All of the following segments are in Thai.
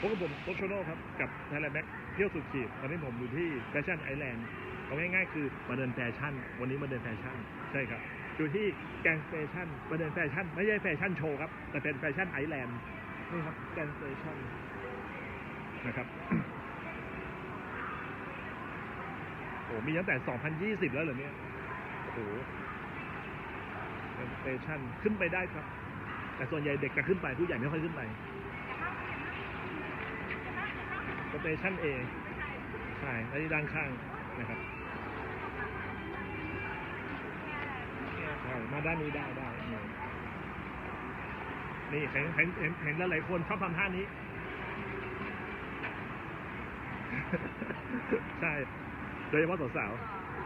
พบกับผมโตชโนครับ กับไทยแลนด์แบ็คเที่ยวสุดขีดตอนนี้ผมอยู่ที่แฟชั่นไอแลนด์เอาง่ายๆคือมาเดินแฟชั่น วันนี้มาเดินแฟชั่น ใช่ครับ อยู่ที่แกงสเตชันมาเดินแฟชั่น ไม่ใช่แฟชั่นโชว์ครับ แต่เป็นแฟชั่นไอแลนด์นี่ครับแกงสเตชันนะครับโอ้มีตั้งแต่ 2020 แล้วเหรอเนี่ยโอ้โหแกงสเตชันขึ้นไปได้ครับ แต่ส่วนใหญ่เด็กจะขึ้นไปผู้ใหญ่ไม่ค่อยขึ้นไป เตชันเอใช่และที่ด้านข้างนะครับใช่มาด้านนี้ได้ได้นี่นี่เห็นเห็นเห็นเห็นหลายๆคนชอบทำท่านี้ ใช่โดยเฉพาะสาว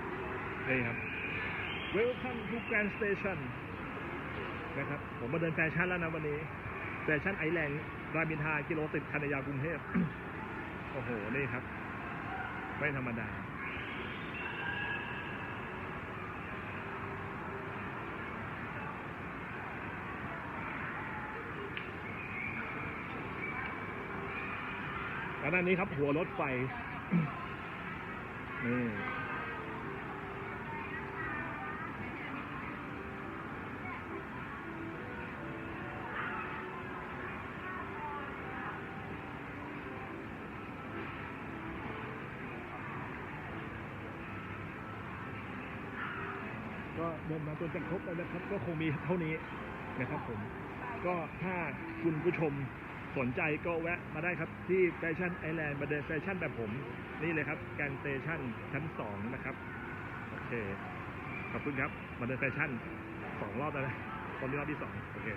ๆนี่ครับ Welcome to Grand Station นะครับ ผมมาเดินแฟชั่นแล้วนะวันนี้แฟชั่นไอแลนด์รามอินทรากิโลติดคันยากรุงเทพ โอ้โห นี่ครับ ไม่ธรรมดา แล้วด้านนี้ครับหัวรถไฟ นี่ ก็เดินมาจนจะครบแล้วนะครับ ก็คงมีเท่านี้นะครับผม ก็ถ้าคุณผู้ชมสนใจก็แวะมาได้ครับที่แฟชั่นไอแลนด์มาเดินแฟชั่นแบบผม นี่เลยครับแกนสเตชันชั้นสองนะครับ โอเค ขอบคุณครับมาเดินแฟชั่นสองรอบแล้วนะตอนนี้รอบที่สองโอเค